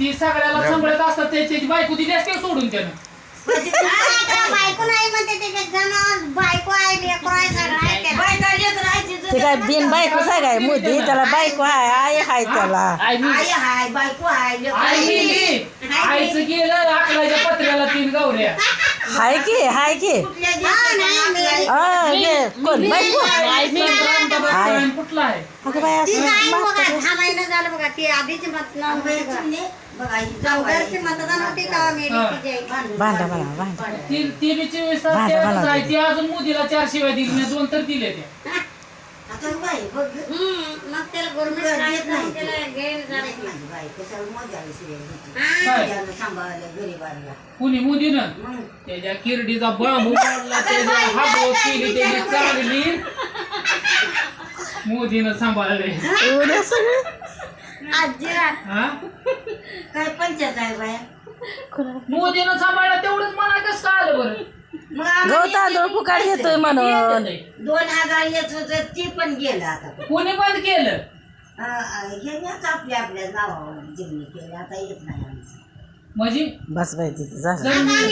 ती सगळ्याला सांभाळत असतात ते- त्याची बायको दिली असते सोडून त्यानं? बायको नाही म्हणते त्याच्यात जनावर बायको आहे लेकरं आहे सगळं आहे त्याला. बायका लेकरं आहे ते काय बिन बायको सांगाय मोदी त्याला बायको आहे आई हाय त्याला आई मी- आई हाय बायको हाय लेकरं आई आहे. गेली आईचं गेलं आकडाच्या पत्र्याला तीन गौऱ्या हाय की हाय की. कुठल्या हा, दिवशी नाही, पण नाही. आपल्याला- अ, हे, कोण बायको आई. कुठला आहे अगं बाय ती असं नाही बघा मागचं दहा महिने झालं बघा ती आधीची मतदान होती बघा. चुन्नी, बघा ही जाऊ आहे. चौदारची मतदान होती तेव्हा मेली हा. तिची आई. भांडा म्हणा भांडा ती ती बी चोवीस तास भांडा त्यातच मला आहे दे. ती अजून मोदीला चार शिवाय दिली मी दोन तर दिले बघ. हम्म, मग त्याला गव्हर्नमेंट शाळेत नाही जाऊन ती. नाही. हा. काय. कुणी मोदीनं त्याच्या किरडीचा बांबू काढला त्याच्या हात केली त्याची चांगली मोदीनं सांभाळले. एवढं सगळं? आजीरात. हा? काय पंचायत आहे बाया? मोदीनं सांभाळलं तेवढंच मला कसं काय आलं बरं? मग गहू तांदूळ फुकाट घेतोय म्हणून. दोन हजार येत होत ते पण गेलं आता. कोणी बंद केलं? अं, अं, हे याच आपल्या आपल्या नावावर जिमणी केली आता येत नाही आमचं. म्हणजे बस बाई तिथे झालं